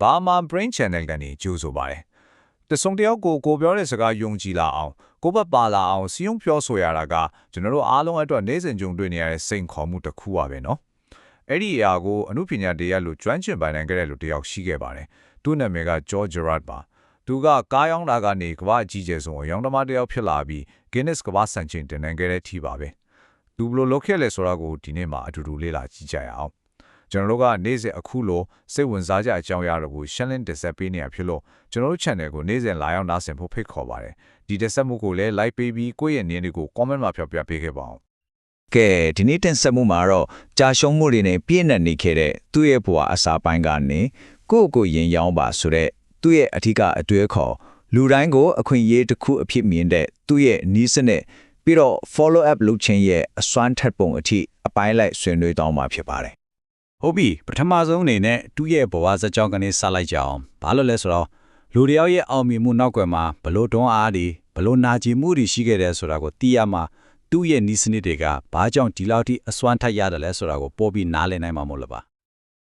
Burma Brain Channel ကနေကြိုဆိုပါတယ်။တဆုံတယောက်ကိုကိုပြောတဲ့စကားယုံကြည်လာအောင်ကိုဘက်ပါလာအောင်စီယုံပြောဆိုရတာကကျွန်တော်တို့အားလုံးအတွက်နေ့စဉ်ကြုံတွေ့နေရတဲ့စိန်ခေါ်မှုတစ်ခုပါပဲနော်။အဲ့ဒီအရာကိုအမှုပညာတရားလို့ကျွမ်းကျင်ပိုင်နိုင်ခဲ့တဲ့လူတစ်ယောက်ရှိခဲ့ပါတယ်။သူ့နာမည်က George Gerard ပါ။သူကကားရောင်းတာကနေကမ္ဘာအကြီးကျယ်ဆုံးရောင်းသမားတစ်ယောက်ဖြစ်လာပြီး Guinness ကမ္ဘာစံချိန်တင်နိုင်ခဲ့တဲ့အထိပါပဲ။သူဘလို့လုပ်ခဲ့လဲဆိုတာကိုဒီနေ့မှာအတူတူလေ့လာကြည့်ကြရအောင်။ ကျွန်တော်တို့ကနေ့စဉ်အခုလိုစိတ်ဝင်စားကြအကြောင်းအရာတွေကိုရှင်းလင်းတင်ဆက်ပေးနေရဖြစ်လို့ကျွန်တော်တို့ channel ကိုနေ့စဉ်လာရောက်နားဆင်ဖို့ဖိတ်ခေါ်ပါတယ်ဒီတင်ဆက်မှုကိုလည်း like ပေးပြီးကိုယ့်ရဲ့နည်းတွေကို comment မှာဖျော်ပြပေးခဲ့ပါအောင်ကဲဒီနေ့တင်ဆက်မှုမှာတော့ကြာရှုံးမှုတွေနဲ့ပြည့်နှက်နေခဲ့တဲ့သူ့ရဲ့ဘဝအစာပိုင်းကနေကိုယ့်ကိုယ်ရင်ရောင်းပါဆိုတဲ့သူ့ရဲ့အထူးအတွေ့အခေါ်လူတိုင်းကိုအခွင့်အရေးတစ်ခုအဖြစ်မြင်တဲ့သူ့ရဲ့နီးစနစ်ပြီးတော့ follow up လုပ်ခြင်းရဲ့အစွမ်းထက်ပုံအထိအပိုင်းလိုက်ဆွေးနွေးတော့မှာဖြစ်ပါတယ် ဟုတ်ပြီပထမဆုံးအနေနဲ့သူ့ရဲ့ဘဝဇာတ်ကြောင်းကနေစလိုက်ကြအောင်ဘာလို့လဲဆိုတော့လူတစ်ယောက်ရဲ့အောင်မြင်မှုနောက်ကွယ်မှာဘလို့တွန်းအားတွေဘလို့နာကျင်မှုတွေရှိခဲ့တယ်ဆိုတာကိုသိရမှာသူ့ရဲ့နီးစနစ်တွေကဘာကြောင့်ဒီလောက်ထိအစွမ်းထက်ရတယ်လဲဆိုတာကိုပို့ပြီးနားလည်နိုင်မှာမို့လို့ပါ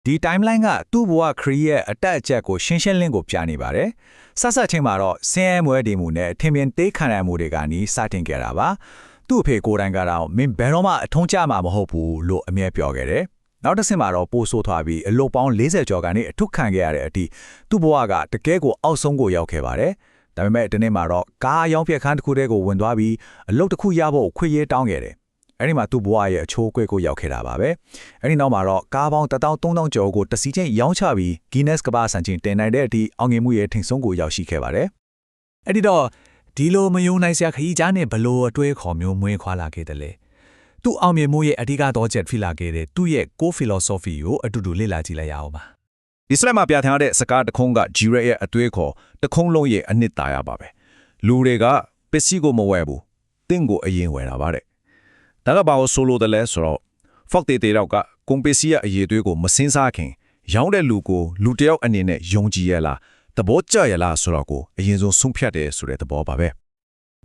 ဒီ timeline ကသူ့ဘဝခရီးရဲ့အတက်အကျက်ကိုရှင်းရှင်းလင်းကိုပြနေပါတယ်။ဆက်ဆက်ချင်းမှာတော့ဆင်းရဲမွဲတည်မှုနဲ့ထင်မြင်သေးခံရမှုတွေကနီးစတင်ခဲ့တာပါ။သူ့အဖေကိုယ်တိုင်ကတော့မင်းဘယ်တော့မှအထုံးကျမှာမဟုတ်ဘူးလို့အမြဲပြောခဲ့တယ်။ နောက်တစ်ဆင့်မှာတော့ပိုးဆိုးသွားပြီးအလုတ်ပေါင်း40ကျော်ကနေအထုခံခဲ့ရတဲ့အထိသူ့ဘဝကတကယ်ကိုအောက်ဆုံးကိုရောက်ခဲ့ပါတယ်။ဒါပေမဲ့ဒီနေ့မှာတော့ကားရောင်းပြက်ခန်းတစ်ခုတည်းကိုဝင်သွားပြီးအလုတ်တစ်ခုရဖို့ခွင့်ရေးတောင်းခဲ့တယ်။အဲ့ဒီမှာသူ့ဘဝရဲ့အချိုးအကွက်ကိုရောက်ခဲ့တာပါပဲ။အဲ့ဒီနောက်မှာတော့ကားပေါင်း13000ကျော်ကိုတစီချင်းရောင်းချပြီး Guinness ကမ္ဘာစံချိန်တင်နိုင်တဲ့အထိအောင်မြင်မှုရဲ့ထင်ဆုံးကိုရောက်ရှိခဲ့ပါတယ်။အဲ့ဒီတော့ဒီလိုမယုံနိုင်စရာခရီးကြားနဲ့ဘလို့အတွေးခေါ်မျိုးမွေးခွာလာခဲ့တယ်လေ။ သူ့အောင်မြင်မှုရဲ့အဓိကတော့ချက်ဖြစ်လာခဲ့တဲ့သူ့ရဲ့ core philosophy ကိုအတူတူလေ့လာကြည့်လိုက်ရအောင်ပါ။ဒီစလိုက်မှာပြထားတဲ့စကားတခုံးက G ရဲ့ရဲ့အတွေးခေါ်တခုံးလုံးရဲ့အနှစ်သာရပါပဲလူတွေကပစ္စည်းကိုမဝယ်ဘူးတင့်ကိုအရင်ဝယ်တာပါတဲ့ဒါကဘာလို့ဆိုလိုတယ်လဲဆိုတော့ Fox တေတေတော့ကကွန်ပစ္စည်းရဲ့အရေးအသွေးကိုမစင်းစားခင်ရောင်းတဲ့လူကိုလူတစ်ယောက်အနေနဲ့ယုံကြည်ရလားသဘောကျရလားဆိုတော့ကိုအရင်ဆုံးဆုံးဖြတ်တယ်ဆိုတဲ့သဘောပါပဲ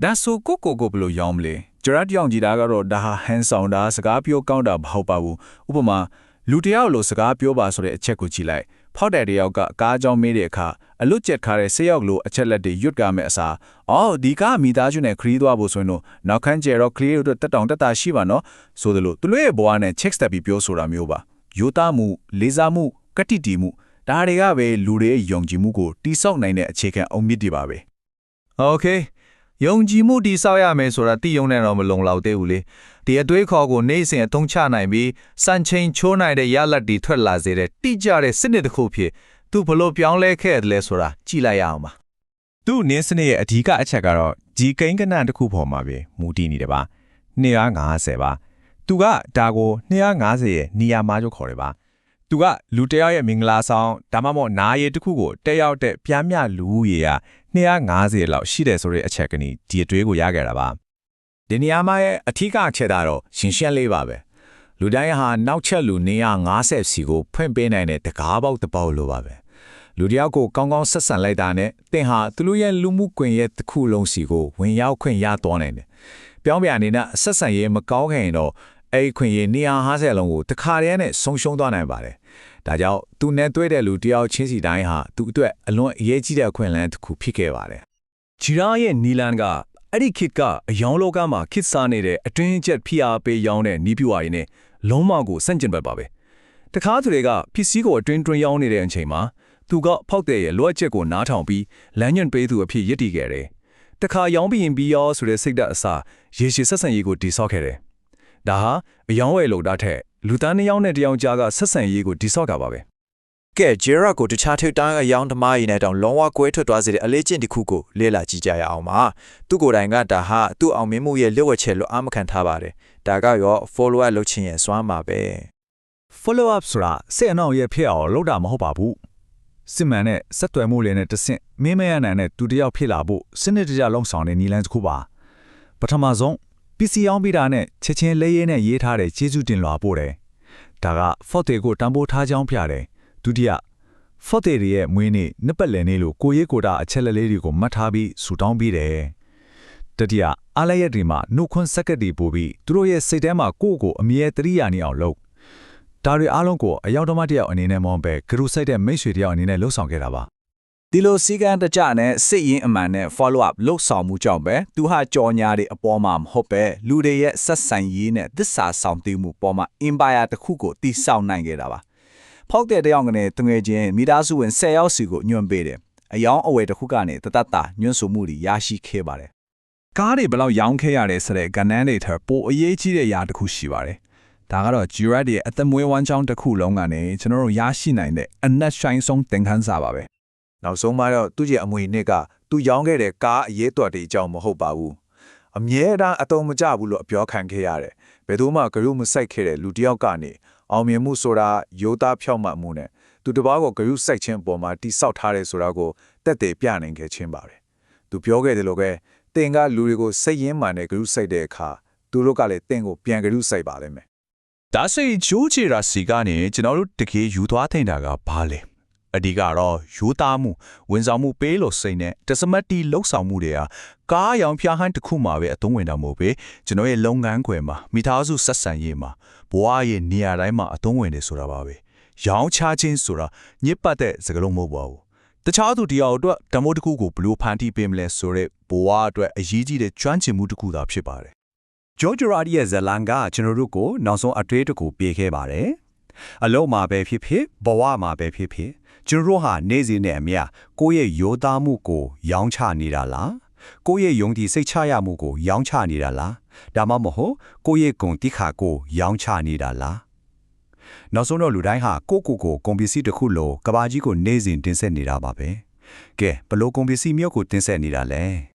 ဒါဆိုကိုကိုကိုဘယ်လိုရောင်းမလဲ ဂျရတ်ရောင်ကြည်တာကတော့ဒါဟာဟန်ဆောင်တာစကားပြောကောင်းတာမဟုတ်ပါဘူးဥပမာလူတစ်ယောက်လိုစကားပြောပါဆိုတဲ့အချက်ကိုကြည့်လိုက်ဖောက်တဲ့တယောက်ကကားကြောင်းမေးတဲ့အခါအလွတ်ကျက်ခါတဲ့ဆေးရောက်လိုအချက်လက်တွေရွတ်ကမဲ့အစားအော်ဒီကားမိသားစုနဲ့ခရီးသွားဖို့ဆိုရင်တော့နောက်ခန်းကျဲတော့ကလေးတို့တက်တောင်တက်တာရှိပါနော်ဆိုသလိုသူတို့ရဲ့ဘဝနဲ့ check step ပြီးပြောဆိုတာမျိုးပါယူသားမှုလေးစားမှုကတိတီမှုဒါတွေကပဲလူတွေရဲ့ယုံကြည်မှုကိုတိဆောက်နိုင်တဲ့အခြေခံအုံမြစ်တွေပါပဲ Okay ယုံကြည်မှုတိဆောက်ရမယ်ဆိုတာတိယုံနဲ့တော့မလုံလောက်သေးဘူးလေဒီအတွေးခေါ်ကိုနေ့စဉ်အသုံးချနိုင်ပြီးစံချိန်ချိုးနိုင်တဲ့ရလဒ်တွေထွက်လာစေတဲ့တိကျတဲ့စနစ်တစ်ခုဖြစ်သူဘလို့ပြောင်းလဲခဲ့တယ်လဲဆိုတာကြည့်လိုက်ရအောင်ပါသူ့နင်းစနစ်ရဲ့အဓိကအချက်ကတော့ဒီကိန်းကနန်တစ်ခုပေါ်မှာပဲမူတည်နေတယ်ပါ250ပါသူကဒါကို250ရဲ့နေရာမှာကျခေါ်တယ်ပါ သူကလူတစ်ယောက်ရဲ့မင်္ဂလာဆောင်ဒါမှမဟုတ်နာရီတစ်ခုကိုတက်ရောက်တဲ့ပြားမြလူဦးရေက250လောက်ရှိတယ်ဆိုတဲ့အချက်ကနီဒီအတွေးကိုရခဲ့တာပါဒီနေရာမှာရဲ့အထီးကအချက်ဒါတော့ရှင်းရှင်းလေးပါပဲလူတိုင်းဟာနောက်ချက်လူ250စီကိုဖွင့်ပေးနိုင်တဲ့တကားပေါက်တစ်ပေါက်လိုပါပဲလူတယောက်ကိုကောင်းကောင်းဆက်ဆံလိုက်တာနဲ့တင်ဟာသူတို့ရဲ့လူမှုကွင်ရဲ့တစ်ခုလုံးစီကိုဝင်ရောက်ခွင့်ရသွားနိုင်တယ်ပြောင်းပြန်အနေနဲ့ဆက်ဆံရေးမကောင်းခင်တော့ အဲ့ဒီခွင့်ရေး250လုံးကိုတခါတည်းနဲ့ဆုံးရှုံးသွားနိုင်ပါတယ်ဒါကြောင့်သူနဲ့တွေ့တဲ့လူတယောက်ချင်းစီတိုင်းဟာသူ့အတွက်အလွန်အရေးကြီးတဲ့အခွင့်အလမ်းတစ်ခုဖြစ်ခဲ့ပါတယ်ဂျီရာရဲ့နီလန်ကအဲ့ဒီခစ်ကအယောင်လောကမှာခစ်စားနေတဲ့အတွင်းချက်ဖိအားပေးရောင်းတဲ့နီးပြွားရင်းနဲ့လုံးမကိုစန့်ကျင်ဘက်ပါပဲတခါသူတွေကပစ္စည်းကိုအတွင်းတွင်းရောင်းနေတဲ့အချိန်မှာသူကဖောက်တဲ့ရဲ့လွှတ်ချက်ကိုနားထောင်ပြီးလမ်းညွန့်ပေးသူအဖြစ်ရည်တည်ခဲ့တယ်တခါရောင်းပြီးရင်ပြီးရောဆိုတဲ့စိတ်ဓာတ်အစားရေရှည်ဆက်ဆံရေးကိုတည်ဆောက်ခဲ့တယ် ဒါဟာအယောင်ဝယ်လို့တာထက်လူသားနှစ်ယောက်နဲ့တစ်ယောက်ကြားကဆက်ဆံရေးကိုတည်ဆောက်တာပါပဲကဲဂျေရာကိုတခြားထိပ်တန်းအယောင်သမားရင်းနဲ့တောင်လုံးဝကွဲထွက်သွားစေတဲ့အလေးကျင့်တစ်ခုကိုလေ့လာကြည့်ကြရအောင်ပါသူကိုယ်တိုင်ကဒါဟာသူ့အောင်မြင်မှုရဲ့လျှို့ဝှက်ချက်လို့အာမခံထားပါတယ်ဒါကရော follow up လုပ်ခြင်းရဲ့စွမ်းပါပဲ follow up ဆိုတာစိတ်အနှောင့်အယှက်ဖြစ်အောင်လုပ်တာမဟုတ်ပါဘူးစစ်မှန်တဲ့ဆက်သွယ်မှုလေးနဲ့တဆင့်မင်းမရနိုင်တဲ့သူတစ်ယောက်ဖြစ်လာဖို့စနစ်တကျလုံဆောင်တဲ့နည်းလမ်းတစ်ခုပါပထမဆုံး PC အောင်ပြီးတာနဲ့ချက်ချင်းလေးရေးနဲ့ရေးထားတဲ့ကျေးဇူးတင်လွှာပို့တယ်ဒါက Forte ကိုတံပိုးထားကြောင်းပြတယ်ဒုတိယ Forte ရဲ့မွေးနေ့နှစ်ပတ်လည်နေ့လို့ကိုရေးကိုတာအချက်လက်လေးတွေကိုမှတ်ထားပြီးဆူတောင်းပေးတယ်တတိယအားလည်းရဒီမှာနှုတ်ခွန်းစက္ကတီပို့ပြီးသူတို့ရဲ့စိတ်ထဲမှာကိုယ့်ကိုအမြဲတရိယာနေအောင်လုပ်ဒါတွေအားလုံးကိုအယောက်တမတစ်ယောက်အနေနဲ့မဟုတ်ပဲဂရုစိုက်တဲ့မိတ်ဆွေတစ်ယောက်အနေနဲ့လှုပ်ဆောင်ခဲ့တာပါ ဒီလိုစီကံတကြနဲ့စစ်ရင်အမှန်နဲ့ follow up လုပ်ဆောင်မှုကြောင့်ပဲသူဟာကြော်ညာတွေအပေါ်မှာမဟုတ်ပဲလူတွေရဲ့ဆက်ဆံရေးနဲ့သစ္စာဆောင်တည်မှုပေါ်မှာ empire တစ်ခုကိုတည်ဆောက်နိုင်ခဲ့တာပါဖောက်တဲ့တယောက်ကနေတငယ်ချင်းမိသားစုဝင်10ယောက်စီကိုညွှန်ပေးတယ်အယောင်အဝယ်တစ်ခုကနေတတတညွှန်ဆိုမှုတွေရရှိခဲ့ပါတယ်ကားတွေဘယ်လောက်ရောင်းခဲ့ရတယ်ဆိုတဲ့ကဏ္ဍတွေထက်ပိုအရေးကြီးတဲ့အရာတစ်ခုရှိပါတယ်ဒါကတော့ Girard ရဲ့အသက်မွေးဝမ်းကြောင်းတစ်ခုလုံးကနေကျွန်တော်တို့ရရှိနိုင်တဲ့အနက်ရှိုင်းဆုံးသင်ခန်းစာပါပဲ နောက်ဆုံးမှတော့သူ့ရဲ့အမွေနှစ်ကသူရောင်းခဲ့တဲ့ကားအရေးတော်တွေအကြောင်းမဟုတ်ပါဘူးအမြဲတမ်းအတုံးမကျဘူးလို့အပြောခံခဲ့ရတယ်ဘယ်သူမှဂရုမစိုက်ခဲ့တဲ့လူတစ်ယောက်ကနေအောင်မြင်မှုဆိုတာရိုးသားဖြောက်မှတ်မှုနဲ့သူတစ်ပါးကိုဂရုစိုက်ခြင်းအပေါ်မှာတိဆောက်ထားတယ်ဆိုတာကိုတက်တည်ပြနိုင်ခဲ့ခြင်းပါပဲသူပြောခဲ့တယ်လို့ပဲတင်ကလူတွေကိုစိတ်ရင်းမှန်တဲ့ဂရုစိုက်တဲ့အခါသူတို့ကလည်းတင်ကိုပြန်ဂရုစိုက်ပါလိမ့်မယ်ဒါဆိုရင်ဂျိုးချီရာစီကနေကျွန်တော်တို့တကယ်ယူသွားထင်တာကဘာလဲ အဓိကတော့ယူသားမှုဝန်ဆောင်မှုပေးလို့စိတ်နဲ့တစမတ်တီလှုပ်ဆောင်မှုတွေဟာကားရောင်ဖျားဟန်းတစ်ခုမှာပဲအသုံးဝင်တာမဟုတ်ပဲကျွန်တော်ရဲ့လုပ်ငန်းခွင်မှာမိသားစုဆက်ဆံရေးမှာဘဝရဲ့နေရာတိုင်းမှာအသုံးဝင်နေဆိုတာပါပဲရောင်းချခြင်းဆိုတာညစ်ပတ်တဲ့စကားလုံးမဟုတ်ပါဘူးတခြားသူတယောက်အတွက်ဓမ္မတစ်ခုကိုဘယ်လိုဖန်တီးပေးမလဲဆိုတဲ့ဘဝအတွက်အရေးကြီးတဲ့ကျွမ်းကျင်မှုတစ်ခုသာဖြစ်ပါတယ်ဂျော်ဂျရာဒီရဲ့ဇလန်ကကျွန်တော်တို့ကိုနောက်ဆုံးအတွေ့အကြုံကိုပေးခဲ့ပါတယ်။အလုံးမှာပဲဖြစ်ဖြစ်ဘဝမှာပဲဖြစ်ဖြစ် ကျွန်တော်တို့ဟာနေ့စဉ်နဲ့အမျှကိုယ့်ရဲ့ယောသားမှုကို ရောင်းချနေတာလား။ကိုယ့်ရဲ့ယုံကြည်စိတ်ချရမှုကို ရောင်းချနေတာလား။ဒါမှမဟုတ်ကိုယ့်ရဲ့ဂုဏ်တိခါကို ရောင်းချနေတာလား။နောက်ဆုံးတော့လူတိုင်းဟာကိုယ့်ကိုယ်ကိုကွန်ပစ္စည်းတစ်ခုလိုကဘာကြီးကိုနေ့စဉ်တင်ဆက်နေတာပါပဲ။ကဲဘလို့ကွန်ပစ္စည်းမျိုးကိုတင်ဆက်နေတာလဲ။